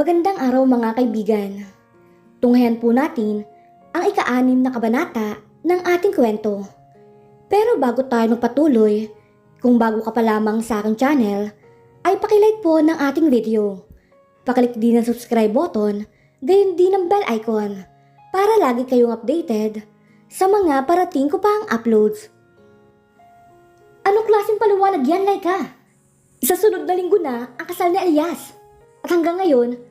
Magandang araw mga kaibigan. Tunghayan po natin ang ika-anim na kabanata ng ating kwento. Pero bago tayo magpatuloy, kung bago ka pa lamang sa aking channel, ay pakilike po ng ating video. Paklik din ang subscribe button, gayon din ang bell icon para lagi kayong updated sa mga parating ko pang uploads. Anong klaseng paliwanag yan, Laika? Sa sunod na linggo na ang kasal ni Elias. At hanggang ngayon,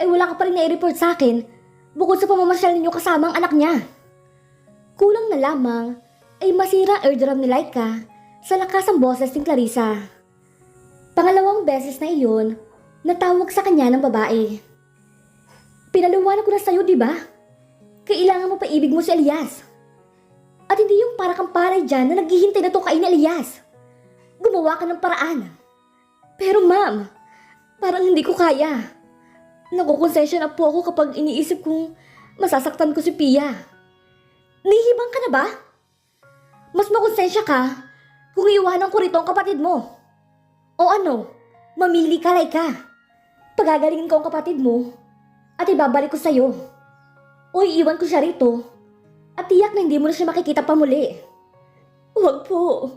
ay wala ka pa rin na-report sa akin bukod sa pamamasyal ninyo kasama ang anak niya. Kulang na lamang ay masira eardrum ni Laika sa lakas ang boses ni Clarissa. Pangalawang beses na iyon, natawag sa kanya ng babae. Pinaliwanag ko na sa'yo, di ba? Kailangan mo pa ibig mo si Elias. At hindi yung para kang paray dyan na naghihintay na to kay ni Elias. Gumawa ka ng paraan. Pero ma'am, parang hindi ko kaya. Nakukonsensya na po ako kapag iniisip kong masasaktan ko si Pia. Nihibang ka na ba? Mas makonsensya ka kung iwanan ko rito ang kapatid mo. O ano, mamili ka like ka. Pagagalingin ko ang kapatid mo at ibabalik ko sa'yo. O iiwan ko siya rito at tiyak na hindi mo na siya makikita pa muli. Huwag po.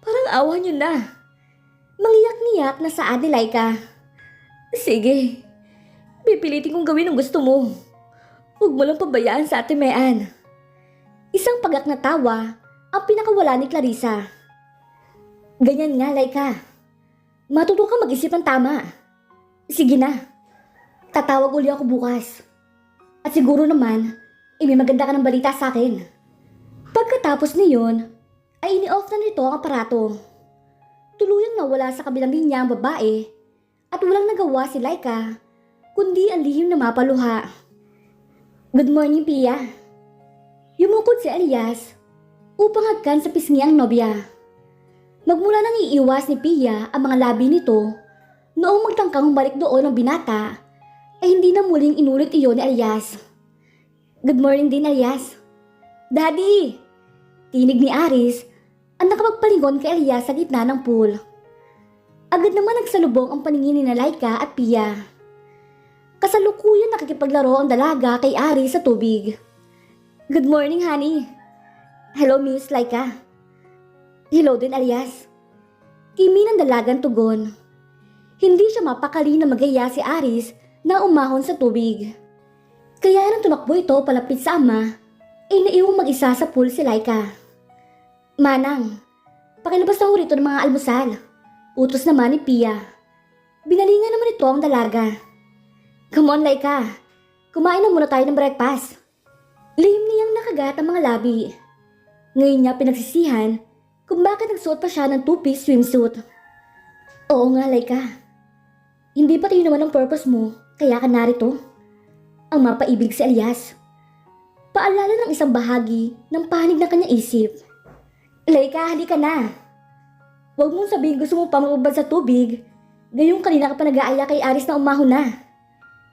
Parang awa niyo na. Mangiyak-niyak na saad ni Laika. Sige. Pipilitin kong gawin ang gusto mo. Huwag mo lang pabayaan sa ate Mean. Isang pagak na tawa ang pinakawala ni Clarissa. Ganyan nga, Laika. Matuto ka mag-isip ng tama. Sige na. Tatawag uli ako bukas. At siguro naman, eh, may maganda ka ng balita sa akin. Pagkatapos niyon, ay ini-off na nito ang aparato. Tuluyang nawala sa kabilang linya ang babae at walang nagawa si Laika kundi ang lihim na mapaluha. Good morning, Pia. Yumukod si Elias upang hagkan sa pisngi ang nobya. Magmula nang iiwas ni Pia ang mga labi nito noong magtangkang balik doon ang binata ay hindi na muling inulit iyon ni Elias. Good morning din, Elias. Daddy! Tinig ni Aris ang nakapagpalingon kay Elias sa gitna ng pool. Agad naman nagsalubong ang paningin ni Laika at Pia. Kasalukuyan nakikipaglaro ang dalaga kay Aris sa tubig. Good morning, honey. Hello, Miss Laika. Hello din, Elias. Kimi ng dalagang tugon. Hindi siya mapakali na magaya si Aris na umahon sa tubig. Kaya nang tumakbo ito palapit sa ama, ay naiwang mag-isa sa pool si Laika. Manang, pakilabas na rito ng mga almusal. Utos naman ni Pia. Binalingan naman ito ang dalaga. Come on, Laika. Kumain na muna tayo ng breakfast. Lihim niyang nakagat ang mga labi. Ngayon niya pinagsisihan kung bakit nagsuot pa siya ng two-piece swimsuit. Oo nga, Laika. Hindi pa tayo naman ang purpose mo, kaya ka narito. Ang mapaibig si Elias. Paalala ng isang bahagi ng panig ng kanyang isip. Laika, halika na. Huwag mong sabihin gusto mo pa maubad sa tubig. Gayong kanina ka pa nag-aaya kay Aris na umahon na.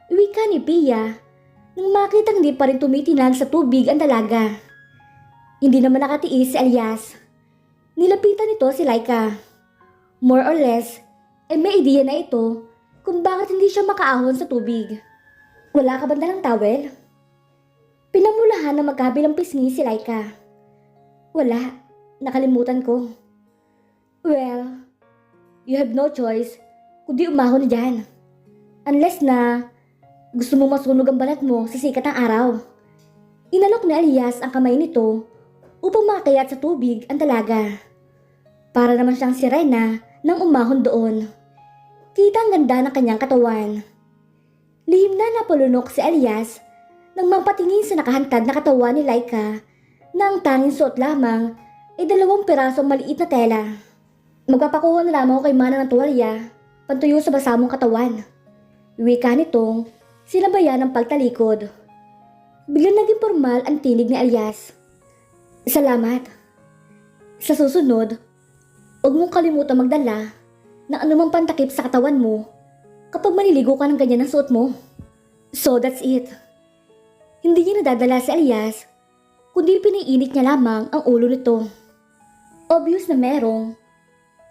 Wika ni Pia nang makita hindi pa rin tumitinag sa tubig ang dalaga. Hindi naman nakatiis si Elias. Nilapitan nito si Laika. More or less, ay may idea na ito kung bakit hindi siya makaahon sa tubig. Wala ka ba dalang towel? Pinamulahan na magkabilang pisngi si Laika. Wala, nakalimutan ko. Well, you have no choice kundi umahon dyan. Unless na gusto mo masunog ang balat mo sa sikat ng araw. Inalok ni Elias ang kamay nito upang makakayat sa tubig ang dalaga. Para naman siyang sirena nang umahon doon. Kita ang ganda ng kanyang katawan. Lihim na napulunok si Elias nang mapatingin sa nakahantad na katawan ni Laika na ang tanging suot lamang ay dalawang pirasong maliit na tela. Magpapakuha na lamang ako kay Mana ng tuwalya, pantuyo sa basamong katawan. Wika nitong sinabayan ng pagtalikod. Biglang naging formal ang tinig ni Elias. Salamat. Sa susunod, huwag mong kalimutan magdala ng anumang pantakip sa katawan mo kapag maniligo ka ng ganyan ang suot mo. So that's it. Hindi niya nadadala si Elias, kundi piniinit niya lamang ang ulo nito. Obvious na merong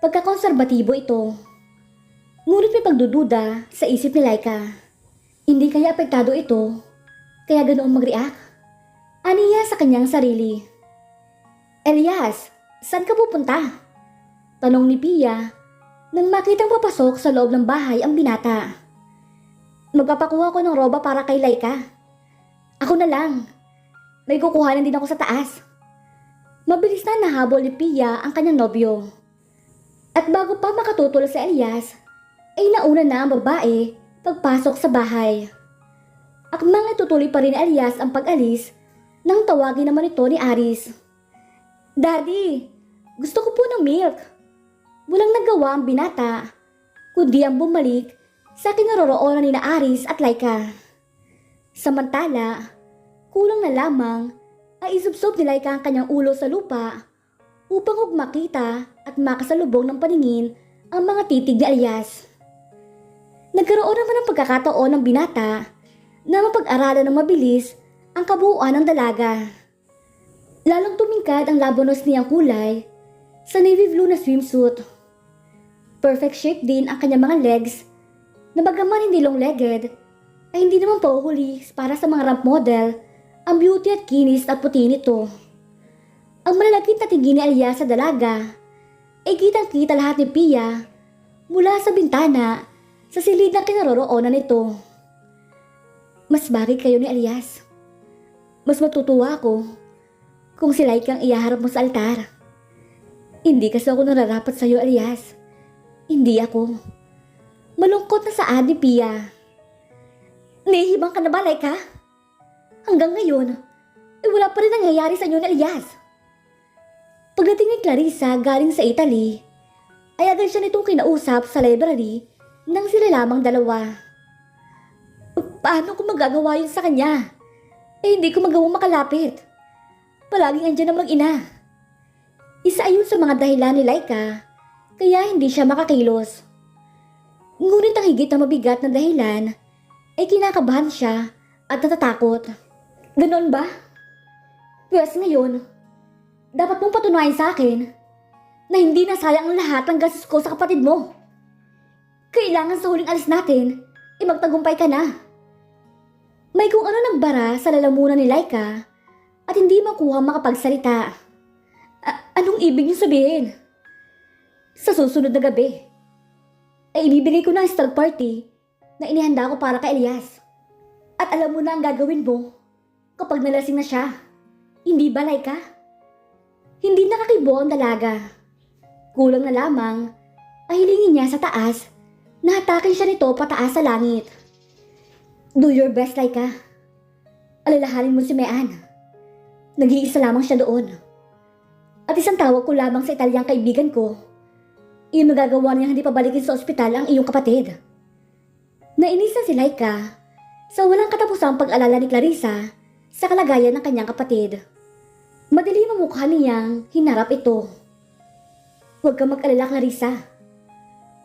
pagkakonserbatibo ito. Ngunit may pagdududa sa isip ni Laika. Hindi kaya apektado ito, kaya ganoon mag-react? Aniya sa kanyang sarili. Elias, saan ka pupunta? Tanong ni Pia nang makitang papasok sa loob ng bahay ang binata. Magpapakuha ko ng roba para kay Laika. Ako na lang. May kukuhanan din ako sa taas. Mabilis na nahabol ni Pia ang kanyang nobyo. At bago pa makatutol si Elias, ay nauna na ang babae pagpasok sa bahay. Akmang natutuloy pa rin Elias ang pag-alis nang tawagin naman ito ni Aris. Daddy, gusto ko po ng milk. Walang nagawa ang binata, kundi ang bumalik sa kinaroroonan ni na Aris at Laika. Samantala, kulang na lamang ay isubsob ni Laika ang kanyang ulo sa lupa upang huwag makita at makasalubong ng paningin ang mga titig ni Elias. Nagkaroon naman ng pagkakataon ng binata na mapag-aralan ng mabilis ang kabuuan ng dalaga. Lalong tumingkad ang labanos niyang kulay sa navy blue na swimsuit. Perfect shape din ang kanyang mga legs na bagaman hindi long-legged ay hindi naman pauhuli para sa mga ramp model ang beauty at kinis at puti nito. Ang malalagit na tingin ni Elias sa dalaga ay kitang-kita lahat ni Pia mula sa bintana sa silid na kinaroroonan nito. Mas bagay kayo ni Elias. Mas matutuwa ako kung sila kang iyaharap mo sa altar. Hindi kasi ako nararapat sa iyo, Elias. Hindi ako. Malungkot na sa ni Pia. Nahihibang ka na ba, Laika? Hanggang ngayon, eh wala pa rin nangyayari sa inyo ni Elias. Pagdating ni Clarissa galing sa Italy, ay agad siya nitong kinausap sa library nang sila lamang dalawa. Paano ko magagawa yun sa kanya? Eh hindi ko magawang makalapit. Palaging andyan ang mag-ina. Isa ayun sa mga dahilan ni Laika, kaya hindi siya makakilos. Ngunit ang higit na mabigat na dahilan ay kinakabahan siya at natatakot. Ganon ba? Pwes ngayon, dapat mong patunayan sa akin na hindi nasayang ang lahat ng gastos ko sa kapatid mo. Kailangan sa huling alis natin, ay magtagumpay ka na. May kung ano nagbara sa lalamunan ni Laika at hindi makuha makapagsalita. A- anong ibig niyo sabihin? Sa susunod na gabi, ay ibibigay ko na ang stag party na inihanda ko para kay Elias. At alam mo na ang gagawin mo kapag nalasing na siya. Hindi ba, Laika? Hindi nakakibo ang dalaga. Kulang na lamang ay hilingin niya sa taas na hatakin siya nito pataas sa langit. Do your best, Laika. Alalahanin mo si Mean. Nag-iisa lamang siya doon. At isang tawag ko lamang sa Italyang kaibigan ko. Iyon magagawa niya hindi pabalikin sa ospital ang iyong kapatid. Nainis na si Laika sa walang katapusang pag-alala ni Clarissa sa kalagayan ng kanyang kapatid. Madali mamukha niyang hinarap ito. Huwag kang mag-alala, Clarissa.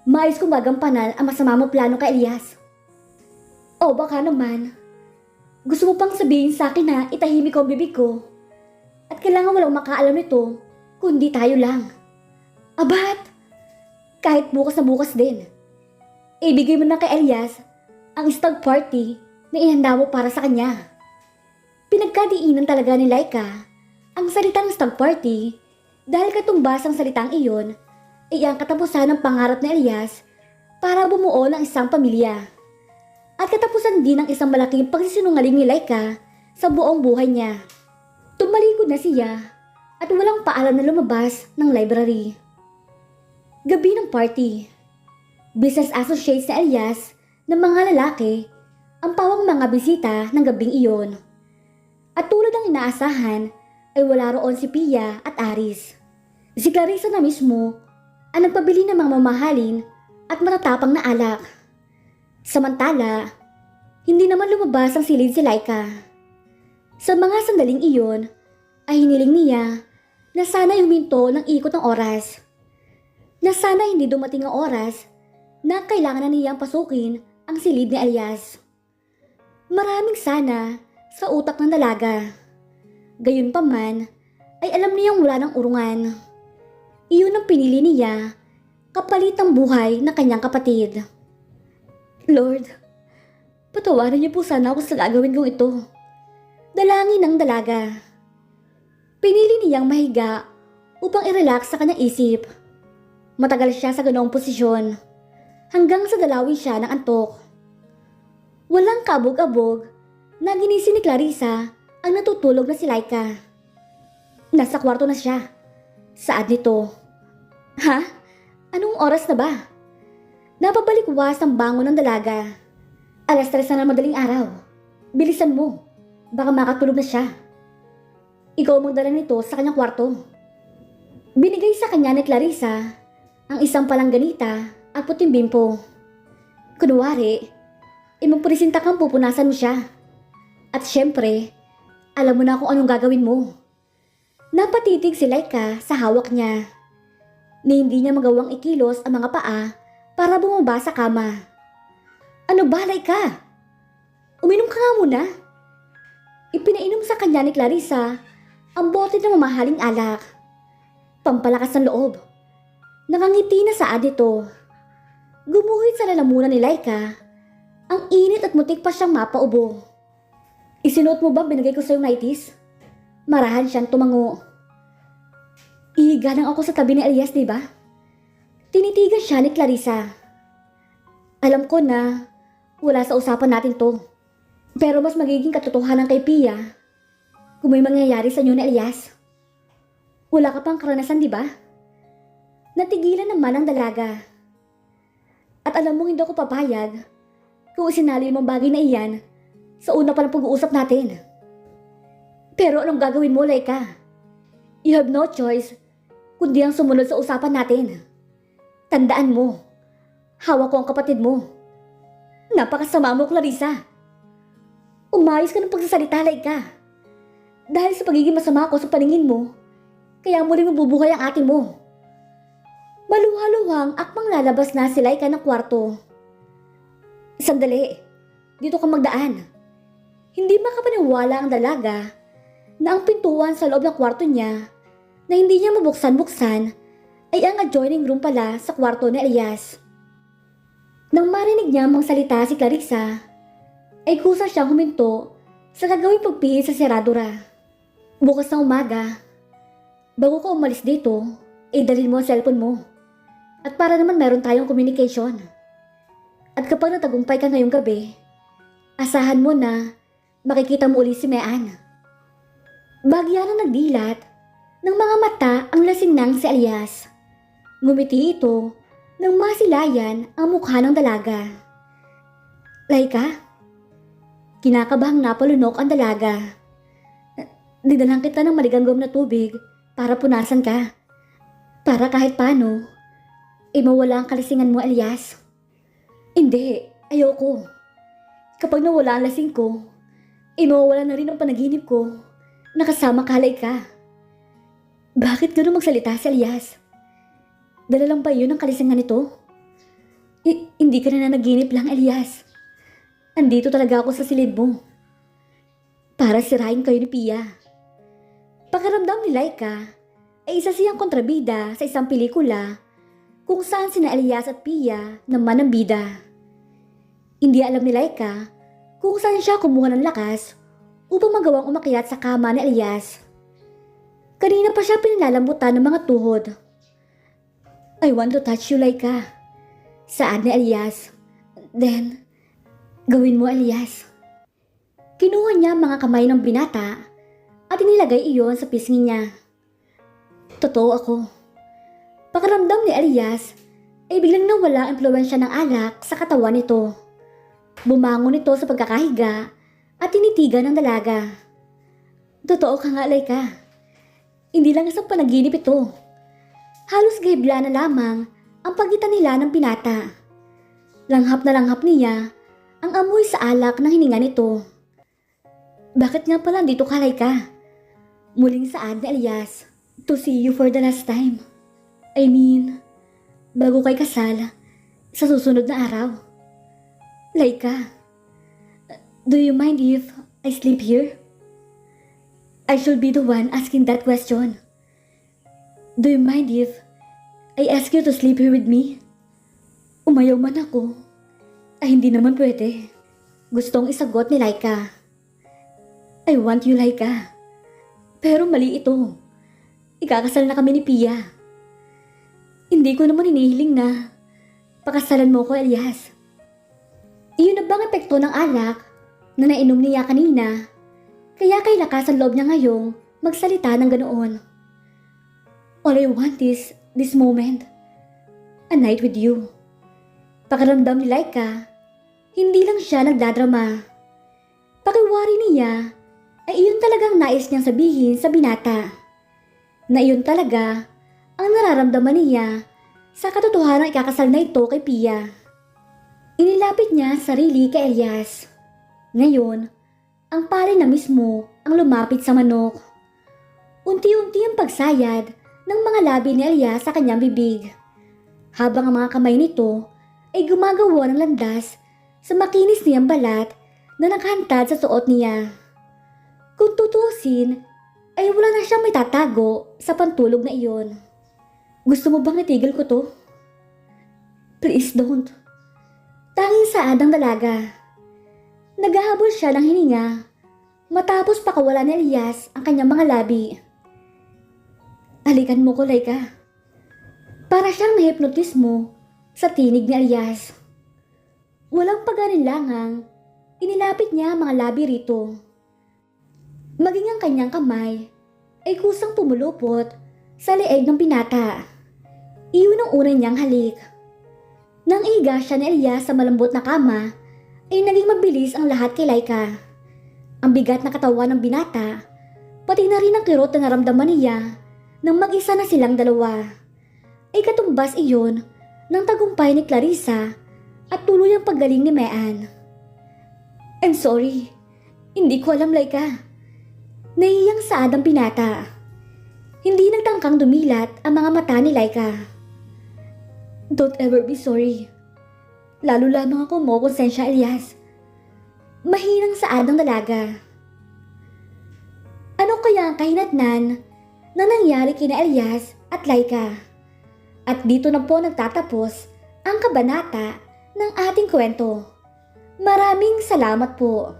Mais kong magampanan ang masama mong plano kay Elias. O baka naman, gusto mo pang sabihin sa akin na itahimik ko ang bibig ko at kailangan walang makaalam nito kundi tayo lang. Abat, kahit bukas na bukas din. Ibigay mo na kay Elias ang stag party na ihanda mo para sa kanya. Pinagkadiinan talaga ni Laika ang salitang stag party dahil katumbas ang salitang iyon ay ang katapusan ng pangarap ni Elias para bumuo ng isang pamilya. At katapusan din ng isang malaking pagsisinungaling ni Laika sa buong buhay niya. Tumalikod na siya at walang paalam na lumabas ng library. Gabi ng party. Business associates ni Elias ng mga lalaki ang pawang mga bisita ng gabing iyon. At tulad ng inaasahan ay wala roon si Pia at Aris. Si Clarissa na mismo ang nagpabili ng mga mamahalin at matatapang na alak. Samantala, hindi naman lumabas ang silid si Laika. Sa mga sandaling iyon, ay hiniling niya na sana'y huminto ng ikot ng oras. Na sana hindi dumating ang oras na kailangan na niyang pasukin ang silid ni Elias. Maraming sana sa utak ng dalaga. Gayunpaman, ay alam niyang wala ng urungan. Iyon ang pinili niya kapalit ang buhay ng kanyang kapatid. Lord, Patawarin niyo po sana ako sa gagawin kong ito. Dalangin ng dalaga. Pinili niyang mahiga upang i-relax sa kanyang isip. Matagal siya sa ganoong posisyon hanggang sa dalawin siya ng antok. Walang kabog-abog na ginising ni Clarissa ang natutulog na si Laika. Nasa kwarto na siya. Saad nito. Ha? Anong oras na ba? Napabalikwas ang bangon ng dalaga. Alas tres na ng madaling araw. Bilisan mo. Baka makatulog na siya. Ikaw magdala nito sa kanyang kwarto. Binigay sa kanya ni Clarissa ang isang palangganita at puting bimpo. Kunwari, imagpresenta kang pupunasan mo siya. At syempre, alam mo na kung anong gagawin mo. Napatitig si Laika sa hawak niya. Ni hindi niya magawang ikilos ang mga paa para bumaba sa kama. Ano ba, Laika? Uminom ka nga muna. Ipinainom sa kanya ni Clarissa ang bote ng mamahaling alak. Pampalakas ng loob. Nakangiti na sa adito. Gumuhit sa lalamunan ni Laika. Ang init at mutik pa siyang mapaubo. Isinuot mo ba binigay ko sa yung nighties? Marahan siyang tumango. Ihiga ako sa tabi ni Elias, di ba? Tinitigan siya ni Clarissa. Alam ko na wala sa usapan natin to. Pero mas magiging katotohanan kay Pia kung may mangyayari sa inyo ni Elias. Wala ka pang karanasan, di ba? Natigilan naman ang dalaga. At alam mo hindi ako papayag kung isinali mo ang bagay na iyan sa una pa ng pag-uusap natin. Pero anong gagawin mo, Laika? You have no choice kundi ang sumunod sa usapan natin. Tandaan mo, hawak ko ang kapatid mo. Napakasama mo, Clarissa. Umayos ka ng pagsasalita, Laika. Dahil sa pagiging masama ko sa paningin mo, kaya muling mabubuhay ang atin mo. Maluha-luhang akmang lalabas na si Laika ng kwarto. Sandali, dito ka magdaan. Hindi makapaniwala ang dalaga na ang pintuan sa loob ng kwarto niya na hindi niya mabuksan-buksan ay ang adjoining room pala sa kwarto ni Elias. Nang marinig niya mang salita si Clarissa, ay kusa siyang huminto sa gagawing pagpihit sa seradura. Bukas ng umaga, bago ka umalis dito, ay dalhin mo ang cellphone mo. At para naman meron tayong communication. At kapag natagumpay ka ngayong gabi, asahan mo na makikita mo uli si Mean. Bagya na nagdilat ng mga mata ang lasing nang si Elias. Ngumiti ito nang masilayan ang mukha ng dalaga. Laika? Kinakabahang napalunok ang dalaga. Didalang kita ng maligamgam na tubig para punasan ka. Para kahit paano, ay mawala ang kalasingan mo, Elias. Hindi, ayoko. Kapag nawala ang lasing ko, ay mawawala na rin ang panaginip ko. Nakasama kalay ka. Bakit gano'n magsalita si Elias? Dala lang ba yun ang kalisingan nito? I- hindi ka na nanaginip lang, Elias. Andito talaga ako sa silid mo. Para sirain kayo ni Pia. Pakaramdam ni Laika ay isa siyang kontrabida sa isang pelikula kung saan sina Elias at Pia naman ang bida. Hindi alam ni Laika kung saan siya kumuha ng lakas upang magawang umakyat sa kama ni Elias. Kanina pa siya pinalalambutan ng mga tuhod. I want to touch you, Laika. Saan ni Elias? Then, gawin mo, Elias. Kinuha niya mga kamay ng binata at inilagay iyon sa pisngi niya. Totoo ako. Pakaramdam ni Elias ay biglang nawala ang impluensya ng alak sa katawan nito. Bumangon ito sa pagkakahiga at tinitigan ng dalaga. Totoo ka nga, Laika. Hindi lang isang panaginip ito. Halos gahibla na lamang ang pagitan nila ng binata. Langhap na langhap niya ang amoy sa alak ng hininga nito. Bakit nga pala dito ka, Laika? Muling saad ni Elias. To see you for the last time. I mean, bago kay kasal, sa susunod na araw. Laika, do you mind if I sleep here? I should be the one asking that question. Do you mind if I ask you to sleep here with me? Umayaw man ako. Ay hindi naman pwede. Gustong isagot ni Laika. I want you, Laika. Pero mali ito. Ikakasal na kami ni Pia. Hindi ko naman hinihiling na pakasalan mo ko, Elias. Iyon na bang epekto ng alak na nainom niya kanina? Kaya kay lakas ang loob niya ngayong magsalita ng ganoon. All I want is this moment. A night with you. Pakiramdam ni Laika, hindi lang siya nagdadrama. Pakiwari niya ay iyon talagang nais niyang sabihin sa binata. Na iyon talaga ang nararamdaman niya sa katotohanan ikakasal na ito kay Pia. Inilapit niya sarili kay Elias. Ngayon, ang pare na mismo ang lumapit sa manok. Unti-unti ang pagsayad ng mga labi ni Elias sa kanyang bibig. Habang ang mga kamay nito ay gumagawa ng landas sa makinis niyang balat na naghantad sa suot niya. Kung tutusin, ay wala na siyang may tatago sa pantulog na iyon. Gusto mo bang itigil ko to? Please don't. Tanging saad ang dalaga. Naghahabol siya ng hininga matapos pakawala ni Elias ang kanyang mga labi. Alikan mo ko, Laika. Para siyang nahipnotismo sa tinig ni Elias. Walang pag-alinlangang, inilapit niya ang mga labi rito. Maging ang kanyang kamay ay kusang pumulupot sa leeg ng binata. Iyon ang unang niyang halik. Nang iga siya ni Elias sa malambot na kama, ay naging mabilis ang lahat kay Laika. Ang bigat na katawan ng binata, pati na rin ang kirot na naramdaman niya nang mag-isa na silang dalawa. Ay katumbas iyon ng tagumpay ni Clarissa at tuloy ang paggaling ni Mean. I'm sorry, hindi ko alam Laika. Nahiyang saad ang binata. Hindi nagtangkang dumilat ang mga mata ni Laika. Don't ever be sorry. Lalo lamang ako mo, konsensya Elias. Mahinang saad ng dalaga. Ano kaya ang kahinatnan na nangyari kina Elias at Laika? At dito na po nagtatapos ang kabanata ng ating kwento. Maraming salamat po.